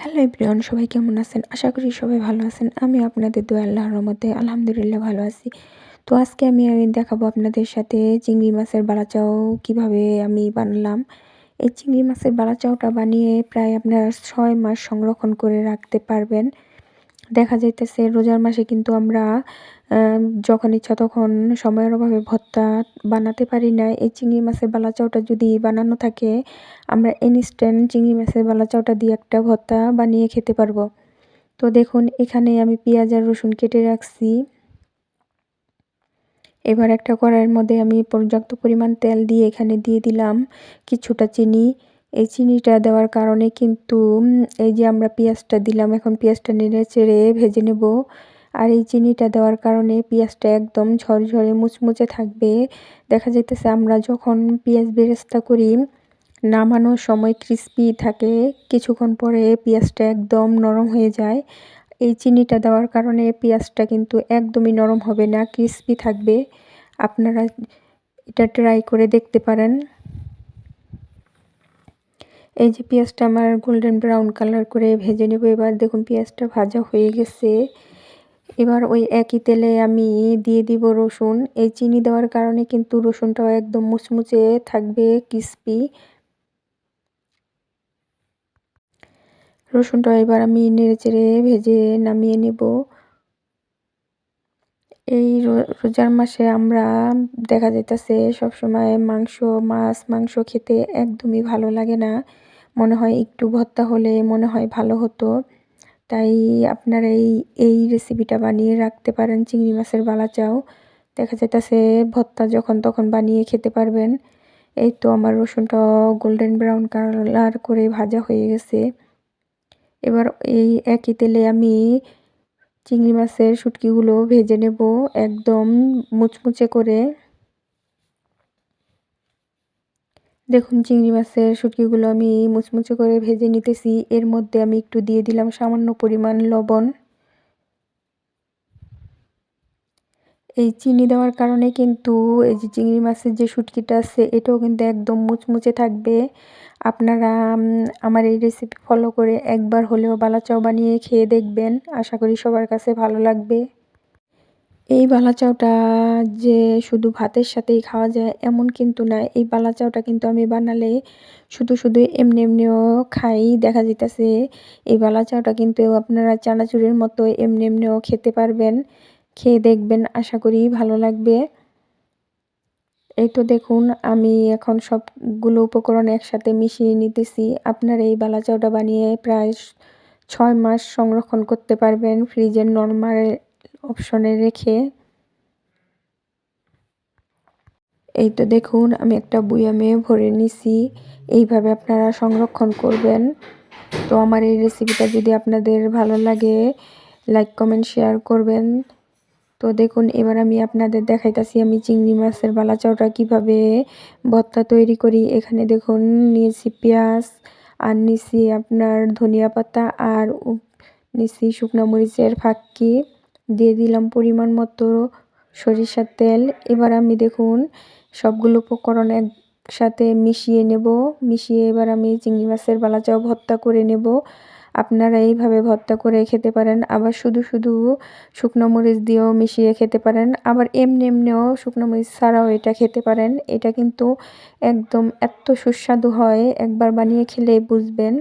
Hello everyone, সবাই কেমন আছেন? আশা করি সবাই ভালো আছেন। আমি আপনাদের দু আল্লাহ রহমতে, আলহামদুলিল্লাহ ভালো আছি। তো আজকে আমি আমি দেখাবো আপনাদের সাথে চিংড়ি মাছের বাড়াচাও কীভাবে আমি বানালাম। এই চিংড়ি মাছের বাড়াচাওটা বানিয়ে প্রায় আপনারা ছয় মাস সংরক্ষণ করে রাখতে পারবেন। দেখা যাইতেছে, রোজার মাসে কিন্তু আমরা যখন ইচ্ছা তখন সময়ের অভাবে ভর্তা বানাতে পারি না এই চিংড়ি মাছের বালাচাওটা যদি বানানো থাকে, আমরা ইনস্ট্যান্ট চিংড়ি মাছের বালাচাওটা দিয়ে একটা ভর্তা বানিয়ে খেতে পারব। তো দেখুন, এখানে আমি পেঁয়াজ আর রসুন কেটে রাখছি। এবার একটা কড়াইয়ের মধ্যে আমি পর্যাপ্ত পরিমাণ তেল দিয়ে এখানে দিয়ে দিলাম কিছুটা চিনি। এই চিনিটা দেওয়ার কারণে কিন্তু, এই যে আমরা পেঁয়াজটা দিলাম, এখন পেঁয়াজটা নেড়ে চেড়ে ভেজে নেব। আর এই চিনিটা দেওয়ার কারণে পেঁয়াজটা একদম ঝরঝরে মুচমুচে থাকবে। দেখা যাইতেছে আমরা যখন পেঁয়াজ বেরেস্তা করি, নামানোর সময় ক্রিস্পি থাকে, কিছুক্ষণ পরে পেঁয়াজটা একদম নরম হয়ে যায়। এই চিনিটা দেওয়ার কারণে পেঁয়াজটা কিন্তু একদমই নরম হবে না ক্রিস্পি থাকবে। আপনারা এটা ট্রাই করে দেখতে পারেন। এই যে পেঁয়াজটা আমার গোল্ডেন ব্রাউন কালার করে ভেজে নেব। এবার দেখুন পেঁয়াজটা ভাজা হয়ে গেছে। এবার ওই একই তেলে আমি দিয়ে দিব রসুন। এই চিনি দেওয়ার কারণে কিন্তু রসুনটাও একদম মুচমুচে থাকবে ক্রিস্পি রসুনটা এবার আমি নেড়ে চেড়ে ভেজে নামিয়ে নেব। এই রোজার মাসে আমরা, দেখা যাইতেছে সবসময় মাংস, মাছ, মাংস খেতে একদমই ভালো লাগে না। মনে হয় একটু ভর্তা হলে মনে হয় ভালো হতো। তাই আপনারা এই এই রেসিপিটা বানিয়ে রাখতে পারেন, চিংড়ি মাছের বালা চাও। দেখা যাইতেছে ভর্তা যখন তখন বানিয়ে খেতে পারবেন। এই তো আমার রসুনটা গোল্ডেন ব্রাউন কালার করে ভাজা হয়ে গেছে। এবার এই একই তেলে আমি চিংড়ি মাছের শুটকিগুলো ভেজে নেব, একদম মুচমুচে করে। দেখুন, চিংড়ি মাছের শুটকিগুলো আমি মুচমুচে করে ভেজে নিতেছি। এর মধ্যে আমি একটু দিয়ে দিলাম সামান্য পরিমাণ লবণ। এই চিনি দেওয়ার কারণে কিন্তু এই যে চিংড়ি মাছের যে শুটকিটা আছে, এটাও কিন্তু একদম মুচমুচে থাকবে। আপনারা আমার এই রেসিপি ফলো করে একবার হলেও বালাচাও বানিয়ে খেয়ে দেখবেন। আশা করি সবার কাছে ভালো লাগবে। এই বালাচাওটা যে শুধু ভাতের সাথেই খাওয়া যায় এমন কিন্তু না। এই বালাচাওটা কিন্তু আমি বানালে শুধু শুধু এমনি এমনিও খাই, দেখা যেতেছে এই বালাচাওটা কিন্তু আপনারা চানাচুরের মতো এমনি এমনিও খেতে পারবেন। খেয়ে দেখবেন, আশা করি ভালো লাগবে। এই তো দেখুন, আমি এখন সবগুলো উপকরণ একসাথে মিশিয়ে নিতেছি। আপনারা এই বালাচাওটা বানিয়ে প্রায় ছয় মাস সংরক্ষণ করতে পারবেন। ফ্রিজের নর্মাল অপশনে রেখে এই তো দেখুন, আমি একটা বুয়ামে ভরে নিছি। এইভাবে আপনারা সংরক্ষণ করবেন। তো আমার এই রেসিপিটা যদি আপনাদের ভালো লাগে লাইক কমেন্ট শেয়ার করবেন। তো দেখুন, এবার আমি আপনাদের দেখাইতাছি আমি চিংড়ি মাছের বালাচাওটা কীভাবে ভর্তা তৈরি করি। এখানে দেখুন, নিয়েছি পেঁয়াজ, আর নিছি আপনার ধনিয়া পাতা, আর নিছি শুকনো মরিচের ফাঁকি। দিয়ে দিলাম পরিমাণ মতো সরিষার তেল। এবার আমি দেখুন, সবগুলো উপকরণ একসাথে মিশিয়ে নেব। মিশিয়ে এবার আমি চিংড়ি মাছের বালাচাও ভর্তা করে নেব। আপনারা এইভাবে ভর্তা করে খেতে পারেন। আবার শুধু শুধু শুকনো মরিচ দিয়েও মিশিয়ে খেতে পারেন। আবার এমনি এমনিও শুকনো মরিচ ছাড়াও এটা খেতে পারেন। এটা কিন্তু একদম এত সুস্বাদু হয়, একবার বানিয়ে খেলে বুঝবেন।